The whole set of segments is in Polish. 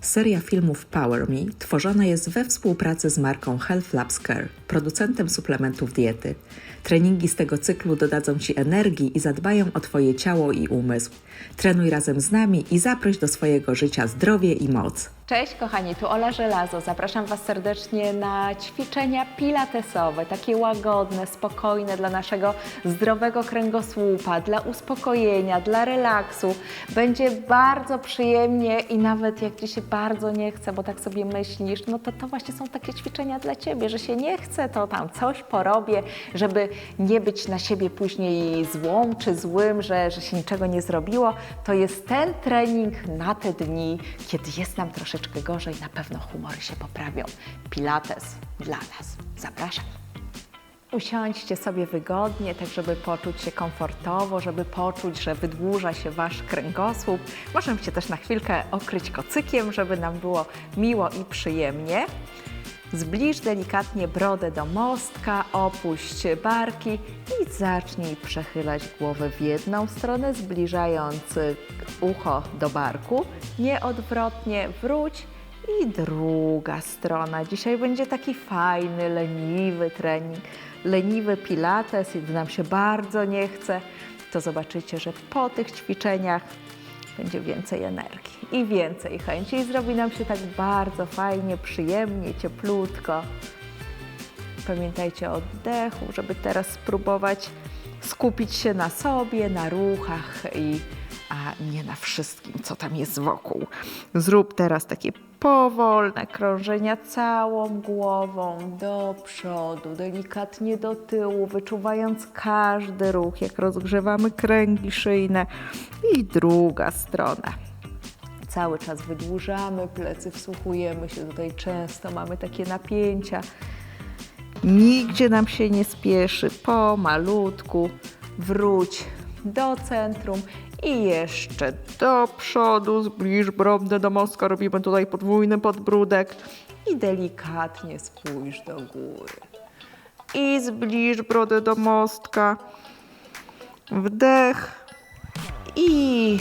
Seria filmów Power Me tworzona jest we współpracy z marką Health Labs Care, producentem suplementów diety. Treningi z tego cyklu dodadzą Ci energii i zadbają o Twoje ciało i umysł. Trenuj razem z nami i zaproś do swojego życia zdrowie i moc. Cześć kochani, tu Ola Żelazo. Zapraszam Was serdecznie na ćwiczenia pilatesowe, takie łagodne, spokojne dla naszego zdrowego kręgosłupa, dla uspokojenia, dla relaksu. Będzie bardzo przyjemnie i nawet jak Ci się bardzo nie chce, bo tak sobie myślisz, no to to właśnie są takie ćwiczenia dla Ciebie, że się nie chce, to tam coś porobię, żeby nie być na siebie później złą czy złym, że, że się niczego nie zrobiło. To jest ten trening na te dni, kiedy jest nam troszeczkę gorzej, na pewno humory się poprawią. Pilates dla nas. Zapraszam. Usiądźcie sobie wygodnie, tak żeby poczuć się komfortowo, żeby poczuć, że wydłuża się Wasz kręgosłup. Możemy się też na chwilkę okryć kocykiem, żeby nam było miło i przyjemnie. Zbliż delikatnie brodę do mostka, opuść barki i zacznij przechylać głowę w jedną stronę, zbliżając ucho do barku. Nieodwrotnie wróć i druga strona. Dzisiaj będzie taki fajny, leniwy trening, leniwy pilates, gdy nam się bardzo nie chce, to zobaczycie, że po tych ćwiczeniach będzie więcej energii i więcej chęci i zrobi nam się tak bardzo fajnie, przyjemnie, cieplutko. Pamiętajcie o oddechu, żeby teraz spróbować skupić się na sobie, na ruchach i a nie na wszystkim, co tam jest wokół. Zrób teraz takie powolne krążenia całą głową do przodu, delikatnie do tyłu, wyczuwając każdy ruch, jak rozgrzewamy kręgi szyjne i druga strona. Cały czas wydłużamy plecy, wsłuchujemy się tutaj często, mamy takie napięcia. Nigdzie nam się nie spieszy, pomalutku wróć do centrum i jeszcze do przodu, zbliż brodę do mostka, robimy tutaj podwójny podbródek i delikatnie spójrz do góry. I zbliż brodę do mostka, wdech i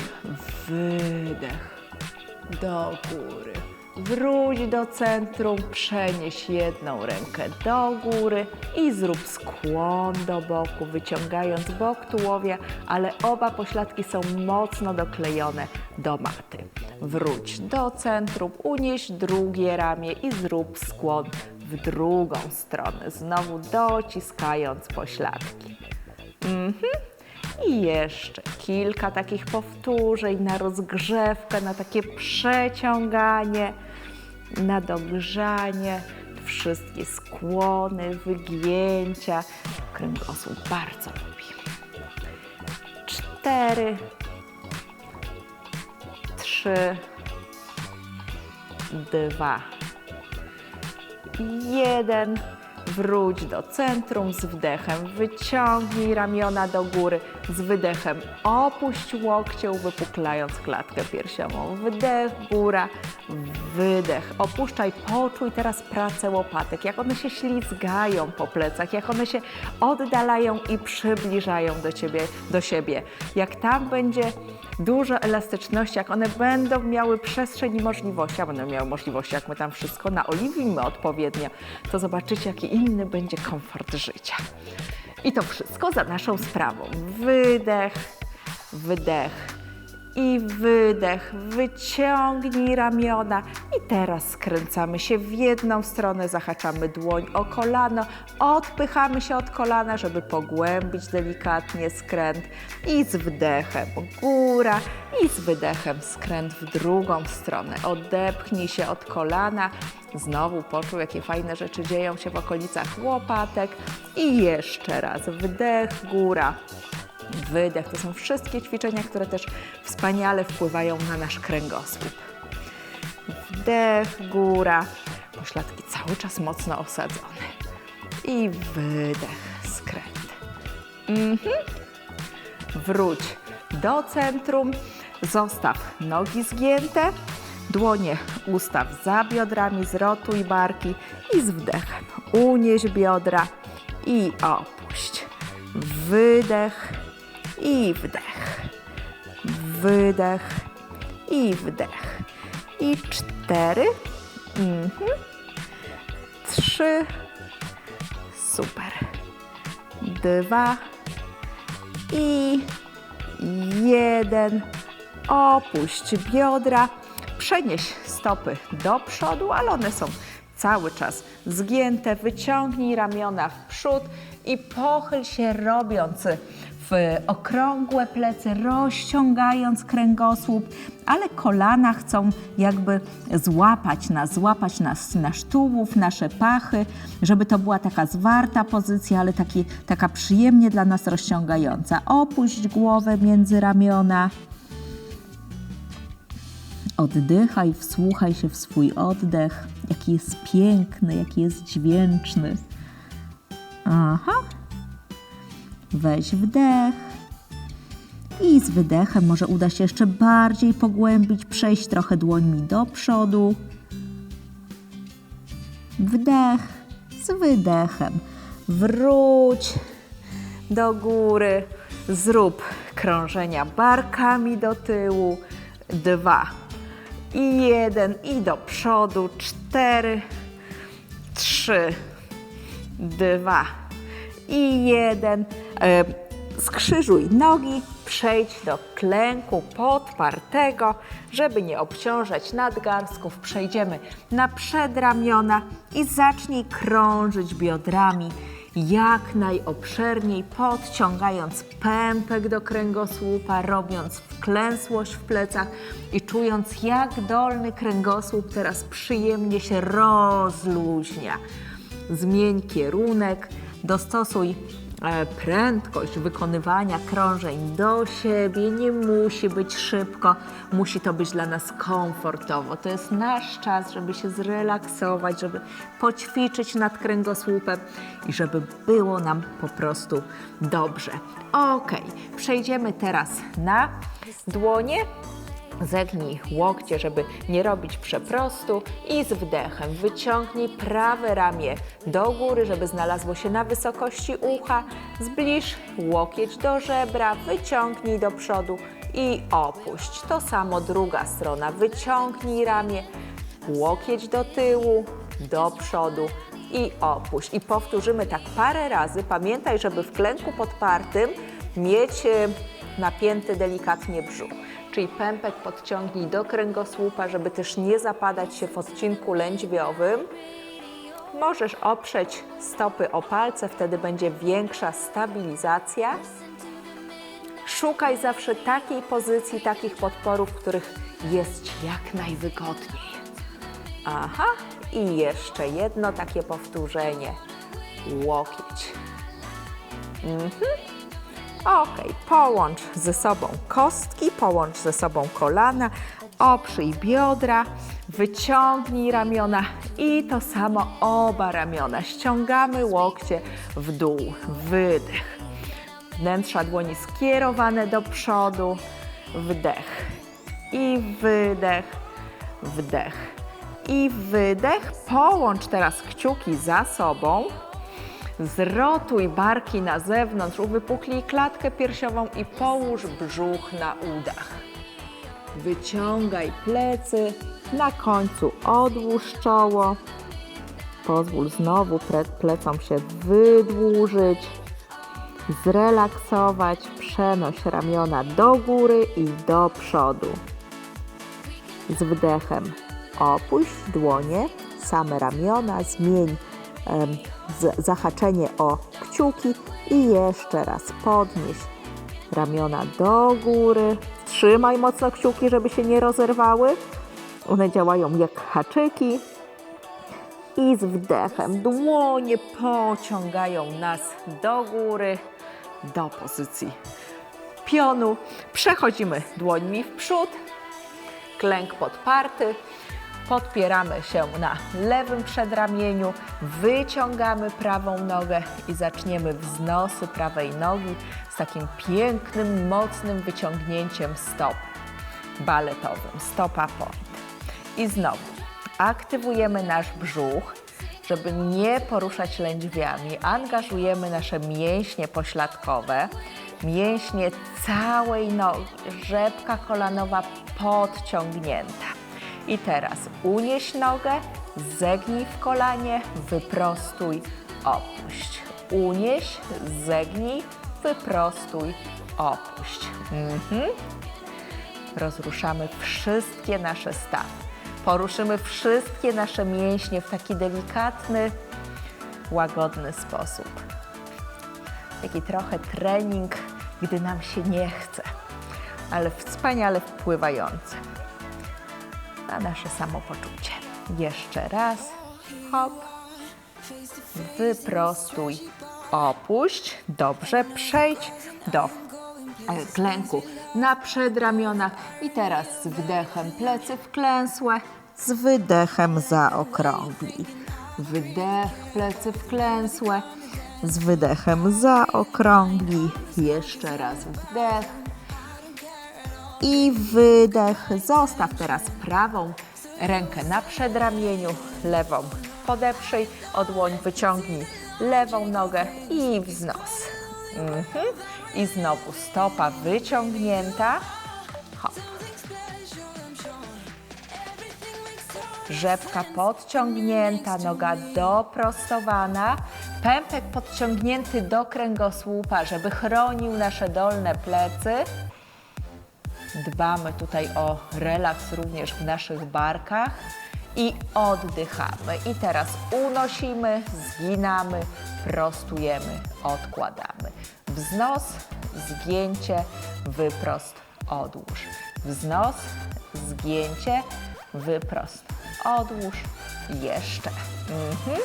wydech do góry. Wróć do centrum, przenieś jedną rękę do góry i zrób skłon do boku, wyciągając bok tułowia, ale oba pośladki są mocno doklejone do maty. Wróć do centrum, unieś drugie ramię i zrób skłon w drugą stronę, znowu dociskając pośladki. Mhm. I jeszcze kilka takich powtórzeń na rozgrzewkę, na takie przeciąganie, na dogrzanie. Wszystkie skłony, wygięcia. Kręgosłup bardzo lubi. Cztery, trzy, dwa, jeden. Wróć do centrum z wdechem, wyciągnij ramiona do góry, z wydechem opuść łokcie, uwypuklając klatkę piersiową. Wdech, góra, wydech. Opuszczaj, poczuj teraz pracę łopatek, jak one się ślizgają po plecach, jak one się oddalają i przybliżają do ciebie, do siebie. Jak tam będzie dużo elastyczności, jak one będą miały przestrzeń i możliwości, a będą miały możliwości, jak my tam wszystko naoliwimy odpowiednio, to zobaczycie, jaki inny będzie komfort życia. I to wszystko za naszą sprawą. Wydech, wydech i wydech. Wyciągnij ramiona. I teraz skręcamy się w jedną stronę, zahaczamy dłoń o kolano, odpychamy się od kolana, żeby pogłębić delikatnie skręt. I z wdechem góra i z wydechem skręt w drugą stronę. Odepchnij się od kolana, znowu poczuł, jakie fajne rzeczy dzieją się w okolicach łopatek. I jeszcze raz wdech, góra, wydech. To są wszystkie ćwiczenia, które też wspaniale wpływają na nasz kręgosłup. Wdech, góra, pośladki cały czas mocno osadzone. I wydech, skręt. Mhm. Wróć do centrum, zostaw nogi zgięte, dłonie ustaw za biodrami, zrotuj barki i z wdechem unieś biodra i opuść. Wydech, i wdech. Wydech i wdech. I cztery. mhm. trzy, super, dwa i jeden. Opuść biodra, przenieś stopy do przodu, ale one są cały czas zgięte. Wyciągnij ramiona w przód i pochyl się robiąc w okrągłe plecy, rozciągając kręgosłup, ale kolana chcą jakby złapać nas, złapać nas, nasz tułów, nasze pachy, żeby to była taka zwarta pozycja, ale taki, taka przyjemnie dla nas rozciągająca. Opuść głowę między ramiona. Oddychaj, wsłuchaj się w swój oddech, jaki jest piękny, jaki jest dźwięczny. Aha. Weź wdech. I z wydechem może uda się jeszcze bardziej pogłębić, przejść trochę dłońmi do przodu. Wdech z wydechem. Wróć do góry. Zrób krążenia barkami do tyłu. Dwa i jeden i do przodu. Cztery, trzy, dwa i jeden. E, Skrzyżuj nogi, przejdź do klęku podpartego, żeby nie obciążać nadgarstków. Przejdziemy na przedramiona i zacznij krążyć biodrami jak najobszerniej, podciągając pępek do kręgosłupa, robiąc wklęsłość w plecach i czując, jak dolny kręgosłup teraz przyjemnie się rozluźnia. Zmień kierunek, dostosuj e, prędkość wykonywania krążeń do siebie. Nie musi być szybko, musi to być dla nas komfortowo. To jest nasz czas, żeby się zrelaksować, żeby poćwiczyć nad kręgosłupem i żeby było nam po prostu dobrze. Ok, przejdziemy teraz na dłonie. Zegnij łokcie, żeby nie robić przeprostu i z wdechem wyciągnij prawe ramię do góry, żeby znalazło się na wysokości ucha. Zbliż łokieć do żebra, wyciągnij do przodu i opuść. To samo druga strona. Wyciągnij ramię, łokieć do tyłu, do przodu i opuść. I powtórzymy tak parę razy. Pamiętaj, żeby w klęku podpartym mieć e, napięty delikatnie brzuch. Czyli pępek podciągnij do kręgosłupa, żeby też nie zapadać się w odcinku lędźwiowym. Możesz oprzeć stopy o palce, wtedy będzie większa stabilizacja. Szukaj zawsze takiej pozycji, takich podporów, w których jest jak najwygodniej. Aha, i jeszcze jedno takie powtórzenie. Łokieć. Mhm. Ok, połącz ze sobą kostki, połącz ze sobą kolana, oprzyj biodra, wyciągnij ramiona i to samo oba ramiona. Ściągamy łokcie w dół, wydech. Wnętrza dłoni skierowane do przodu, wdech i wydech, wdech i wydech. Połącz teraz kciuki za sobą. Zrotuj barki na zewnątrz, uwypuklij klatkę piersiową i połóż brzuch na udach. Wyciągaj plecy, na końcu odłóż czoło. Pozwól znowu ple- plecom się wydłużyć, zrelaksować. Przenoś ramiona do góry i do przodu. Z wdechem opuść dłonie, same ramiona, zmień zahaczenie o kciuki i jeszcze raz podnieś ramiona do góry. Trzymaj mocno kciuki, żeby się nie rozerwały. One działają jak haczyki. I z wdechem dłonie pociągają nas do góry, do pozycji pionu. Przechodzimy dłońmi w przód, klęk podparty. Podpieramy się na lewym przedramieniu, wyciągamy prawą nogę i zaczniemy wznosy prawej nogi z takim pięknym, mocnym wyciągnięciem stop baletowym, stopa point. I znowu aktywujemy nasz brzuch, żeby nie poruszać lędźwiami, angażujemy nasze mięśnie pośladkowe, mięśnie całej nogi, rzepka kolanowa podciągnięta. I teraz unieś nogę, zegnij w kolanie, wyprostuj, opuść. Unieś, zegnij, wyprostuj, opuść. Mhm. Rozruszamy wszystkie nasze stawy. Poruszymy wszystkie nasze mięśnie w taki delikatny, łagodny sposób. Taki trochę trening, gdy nam się nie chce, ale wspaniale wpływający na nasze samopoczucie. Jeszcze raz. Hop. Wyprostuj. Opuść. Dobrze. Przejdź do e, klęku na przedramionach. I teraz z wdechem plecy wklęsłe. Z wydechem zaokrąglij. Wydech, plecy wklęsłe. Z wydechem zaokrąglij. Jeszcze raz wdech i wydech. Zostaw teraz prawą rękę na przedramieniu, lewą podeprzyj, odłoń wyciągnij lewą nogę i wznos. Mhm. I znowu stopa wyciągnięta. Hop. Rzepka podciągnięta, noga doprostowana, pępek podciągnięty do kręgosłupa, żeby chronił nasze dolne plecy. Dbamy tutaj o relaks również w naszych barkach i oddychamy. I teraz unosimy, zginamy, prostujemy, odkładamy. Wznos, zgięcie, wyprost, odłóż. Wznos, zgięcie, wyprost, odłóż. Jeszcze. Mhm.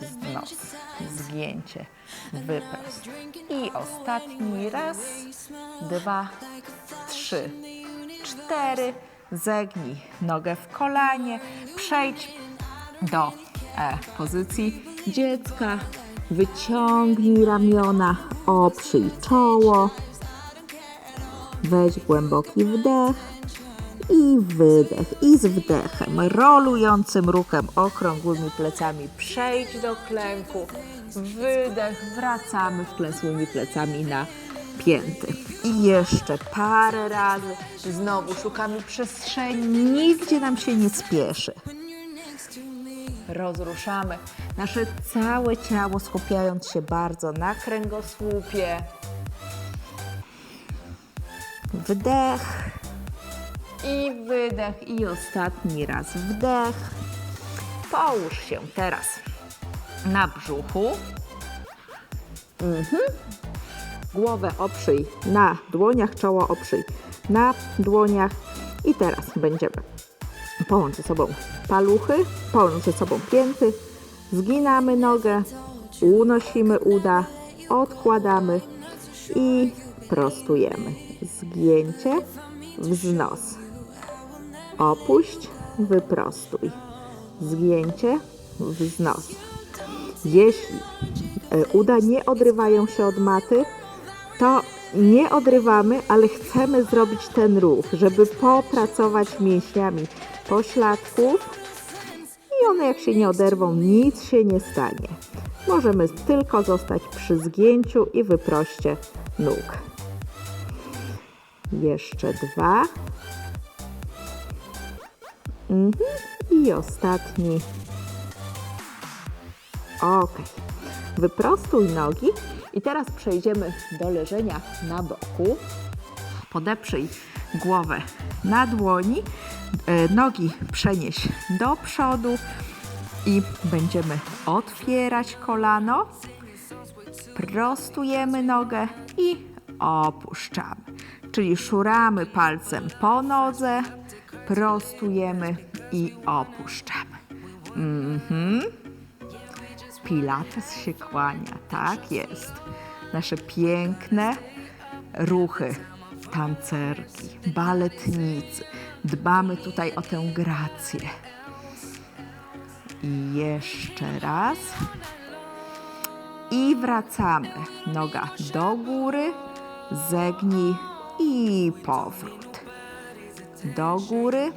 Wznos, zgięcie, wyprost. I ostatni raz, dwa, trzy, cztery. Zegnij nogę w kolanie, przejdź do e, pozycji dziecka, wyciągnij ramiona, oprzyj czoło, weź głęboki wdech i wydech. I z wdechem, rolującym ruchem, okrągłymi plecami przejdź do klęku. Wydech, wracamy wklęsłymi plecami na pięty. I jeszcze parę razy. Znowu szukamy przestrzeni, nigdzie nam się nie spieszy. Rozruszamy nasze całe ciało, skupiając się bardzo na kręgosłupie. Wdech i wydech i ostatni raz wdech. Połóż się teraz na brzuchu. Mhm. Głowę oprzyj na dłoniach, czoło oprzyj na dłoniach. I teraz będziemy połączyć ze sobą paluchy, połączyć ze sobą pięty, zginamy nogę, unosimy uda, odkładamy i prostujemy. Zgięcie, wznos. Opuść, wyprostuj. Zgięcie, wznos. Jeśli e, uda nie odrywają się od maty, to nie odrywamy, ale chcemy zrobić ten ruch, żeby popracować mięśniami pośladków i one jak się nie oderwą, nic się nie stanie. Możemy tylko zostać przy zgięciu i wyproście nóg. Jeszcze dwa. Mhm. I ostatni. Ok. Wyprostuj nogi i teraz przejdziemy do leżenia na boku. Podeprzyj głowę na dłoni, e, nogi przenieś do przodu i będziemy otwierać kolano. Prostujemy nogę i opuszczamy. Czyli szuramy palcem po nodze, prostujemy i opuszczamy. Mhm. Pilates się kłania, tak jest. Nasze piękne ruchy, tancerki, baletnicy. Dbamy tutaj o tę grację. I jeszcze raz. I wracamy. Noga do góry, zegnij i powrót. Do góry,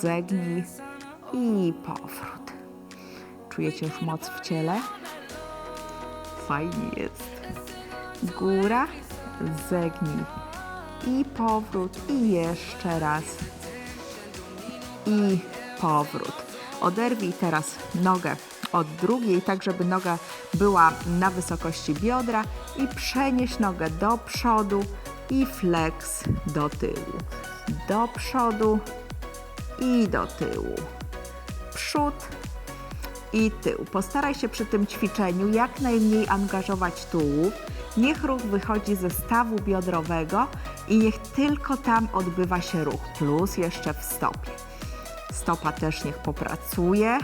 zegnij i powrót. Czujecie już moc w ciele? Fajnie jest. Góra, zegnij i powrót i jeszcze raz i powrót. Oderwij teraz nogę od drugiej, tak żeby noga była na wysokości biodra i przenieś nogę do przodu i flex do tyłu. Do przodu i do tyłu. Przód i tył. Postaraj się przy tym ćwiczeniu jak najmniej angażować tułów. Niech ruch wychodzi ze stawu biodrowego i niech tylko tam odbywa się ruch, plus jeszcze w stopie. Stopa też niech popracuje.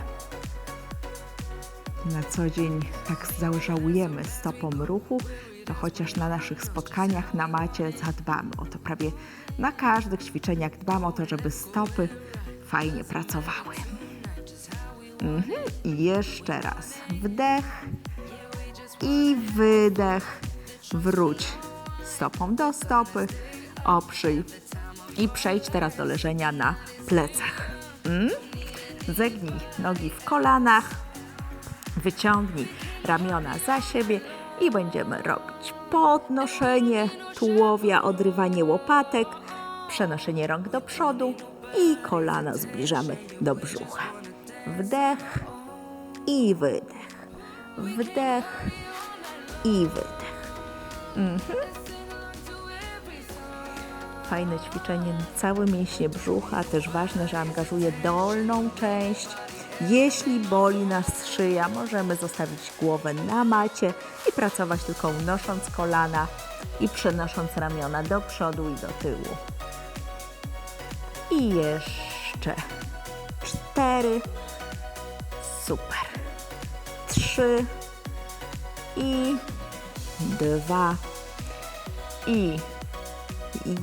Na co dzień tak zażałujemy stopą ruchu, to chociaż na naszych spotkaniach na macie zadbamy o to. Prawie na każdych ćwiczeniach dbam o to, żeby stopy fajnie pracowały. Mhm. I jeszcze raz. Wdech i wydech. Wróć stopą do stopy, oprzyj i przejdź teraz do leżenia na plecach. Mm? Zegnij nogi w kolanach, wyciągnij ramiona za siebie i będziemy robić podnoszenie tułowia, odrywanie łopatek, przenoszenie rąk do przodu i kolana zbliżamy do brzucha. Wdech i wydech. Wdech i wydech. Fajne ćwiczenie na całe mięśnie brzucha, też ważne, że angażuje dolną część. Jeśli boli nas szyja, możemy zostawić głowę na macie i pracować tylko unosząc kolana i przenosząc ramiona do przodu i do tyłu. I jeszcze cztery. Super. Trzy i dwa i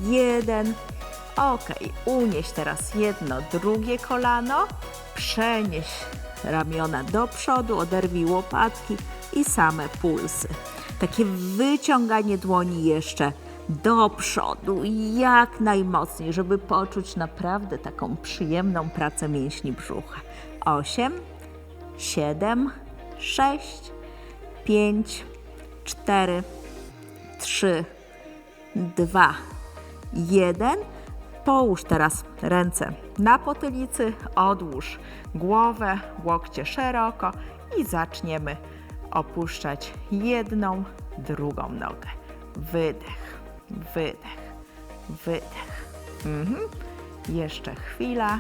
jeden. Ok, unieś teraz jedno, drugie kolano, przenieś ramiona do przodu, oderwij łopatki i same pulsy. Takie wyciąganie dłoni jeszcze do przodu jak najmocniej, żeby poczuć naprawdę taką przyjemną pracę mięśni brzucha. Osiem, siedem, sześć, pięć, cztery, trzy, dwa, jeden. Połóż teraz ręce na potylicy, odłóż głowę, łokcie szeroko i zaczniemy opuszczać jedną, drugą nogę. Wydech, wydech, wydech. Mhm. Jeszcze chwila.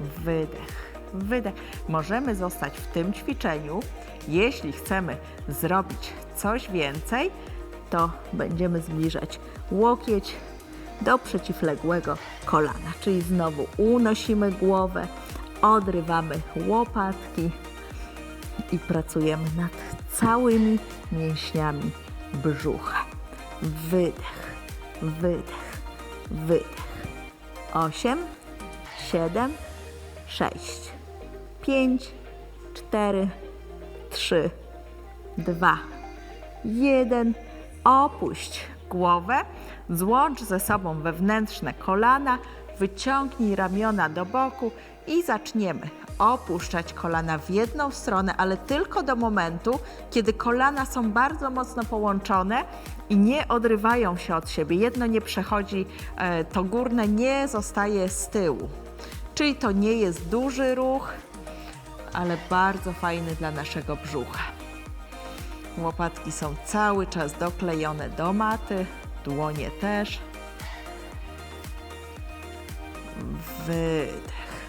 Wydech, wydech. Możemy zostać w tym ćwiczeniu. Jeśli chcemy zrobić coś więcej, to będziemy zbliżać łokieć do przeciwległego kolana. Czyli znowu unosimy głowę, odrywamy łopatki i pracujemy nad całymi mięśniami brzucha. Wydech, wydech, wydech. Osiem, siedem, sześć, pięć, cztery, trzy, dwa, jeden. Opuść głowę, złącz ze sobą wewnętrzne kolana, wyciągnij ramiona do boku i zaczniemy opuszczać kolana w jedną stronę, ale tylko do momentu, kiedy kolana są bardzo mocno połączone i nie odrywają się od siebie. Jedno nie przechodzi, e, to górne nie zostaje z tyłu. Czyli to nie jest duży ruch, ale bardzo fajny dla naszego brzucha. Łopatki są cały czas doklejone do maty, dłonie też. Wydech.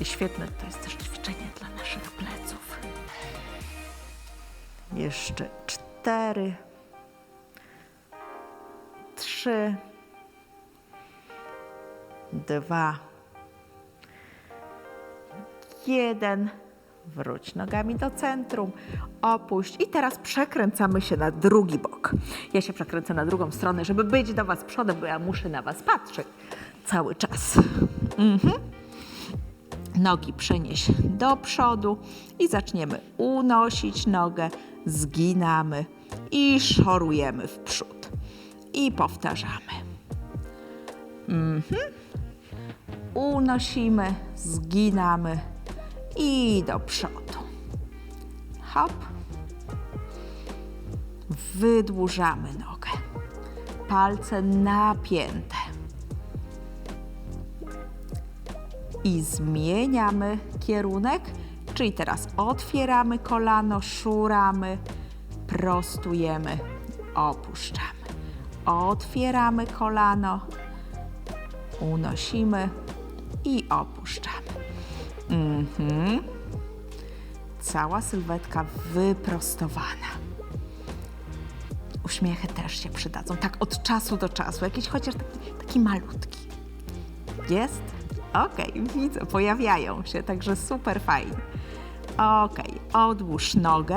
I świetne to jest też ćwiczenie dla naszych pleców. Jeszcze cztery, trzy, dwa, jeden. Wróć nogami do centrum, opuść i teraz przekręcamy się na drugi bok. Ja się przekręcę na drugą stronę, żeby być do Was przodem, bo ja muszę na Was patrzeć cały czas. Mhm. Nogi przenieś do przodu i zaczniemy unosić nogę, zginamy i szorujemy w przód. I powtarzamy. Mhm. Unosimy, zginamy i do przodu. Hop. Wydłużamy nogę. palce napięte. I zmieniamy kierunek, czyli teraz otwieramy kolano, szuramy, prostujemy, opuszczamy. Otwieramy kolano, unosimy i opuszczamy. Mhm. Cała sylwetka wyprostowana. Uśmiechy też się przydadzą, tak od czasu do czasu, jakiś chociaż taki, taki malutki. Jest? Okej, widzę, pojawiają się, także super fajnie. Okej, odłóż nogę.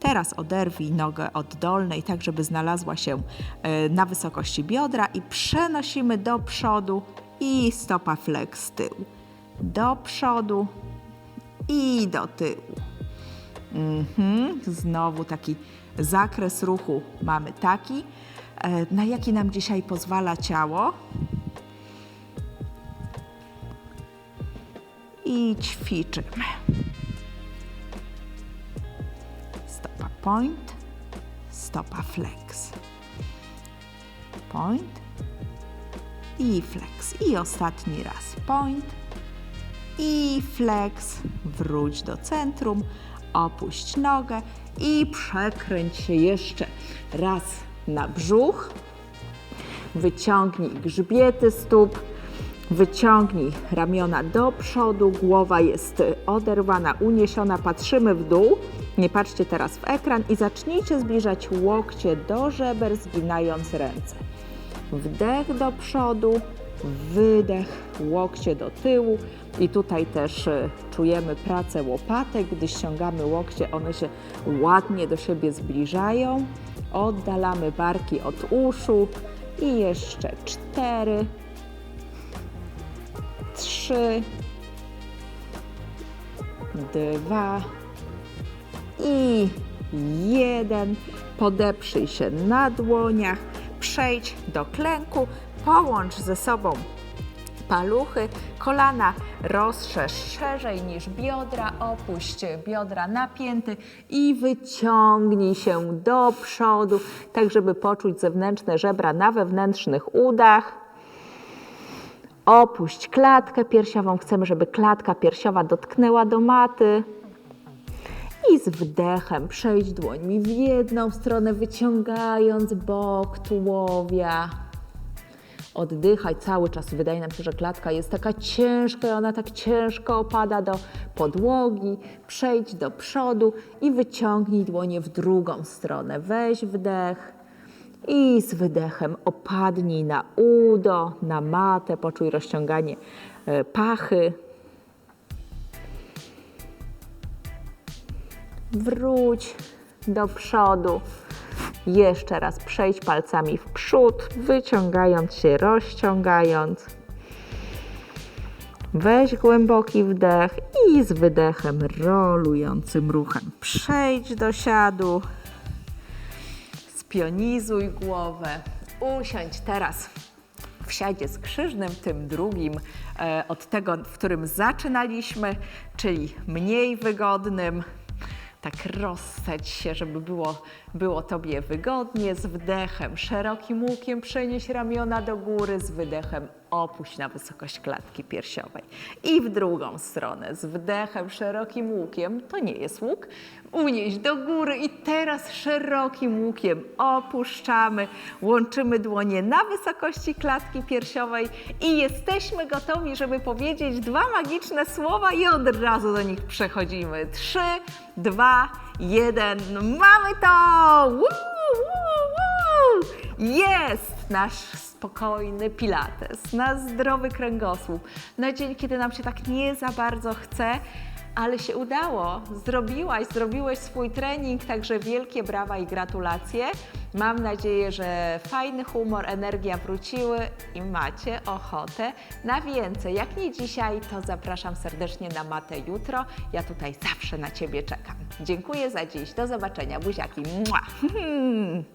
Teraz oderwij nogę od dolnej, tak żeby znalazła się e, na wysokości biodra i przenosimy do przodu i stopa flex z tyłu. Do przodu i do tyłu. Mhm. Znowu taki zakres ruchu mamy taki, e, na jaki nam dzisiaj pozwala ciało. I ćwiczymy. Stopa point, stopa flex. Point i flex. I ostatni raz point i flex. Wróć do centrum, opuść nogę i przekręć się jeszcze raz na brzuch. Wyciągnij grzbiety stóp, wyciągnij ramiona do przodu, głowa jest oderwana, uniesiona, patrzymy w dół. Nie patrzcie teraz w ekran i zacznijcie zbliżać łokcie do żeber, zginając ręce. Wdech do przodu, wydech, łokcie do tyłu. I tutaj też e, czujemy pracę łopatek. Gdy ściągamy łokcie, one się ładnie do siebie zbliżają. Oddalamy barki od uszu. I jeszcze cztery, trzy, dwa i jeden. Podeprzyj się na dłoniach, przejdź do klęku, połącz ze sobą paluchy, kolana rozszerz szerzej niż biodra, opuść biodra napięty i wyciągnij się do przodu, tak żeby poczuć zewnętrzne żebra na wewnętrznych udach. Opuść klatkę piersiową. Chcemy, żeby klatka piersiowa dotknęła do maty. I z wdechem przejdź dłońmi w jedną stronę, wyciągając bok tułowia. Oddychaj cały czas. Wydaje nam się, że klatka jest taka ciężka i ona tak ciężko opada do podłogi. Przejdź do przodu i wyciągnij dłonie w drugą stronę. Weź wdech i z wydechem opadnij na udo, na matę. Poczuj rozciąganie e, pachy. Wróć do przodu. Jeszcze raz przejdź palcami w przód, wyciągając się, rozciągając. Weź głęboki wdech i z wydechem rolującym ruchem przejdź do siadu. Spionizuj głowę. Usiądź teraz w siadzie skrzyżnym, tym drugim e, od tego, w którym zaczynaliśmy, czyli mniej wygodnym. Tak rozsać się, żeby było, było Tobie wygodnie. Z wdechem, szerokim łukiem przenieś ramiona do góry, z wydechem opuść na wysokość klatki piersiowej. I w drugą stronę, z wdechem, szerokim łukiem, to nie jest łuk, unieść do góry i teraz szerokim łukiem opuszczamy, łączymy dłonie na wysokości klatki piersiowej i jesteśmy gotowi, żeby powiedzieć dwa magiczne słowa i od razu do nich przechodzimy. Trzy, dwa, jeden. Mamy to! Woo, woo, woo! Jest nasz spokojny pilates, nasz zdrowy kręgosłup. Na dzień, kiedy nam się tak nie za bardzo chce, ale się udało. Zrobiłaś, zrobiłeś swój trening, także wielkie brawa i gratulacje. Mam nadzieję, że fajny humor, energia wróciły i macie ochotę na więcej. Jak nie dzisiaj, to zapraszam serdecznie na matę jutro. Ja tutaj zawsze na Ciebie czekam. Dziękuję za dziś. Do zobaczenia. Buziaki. Mua.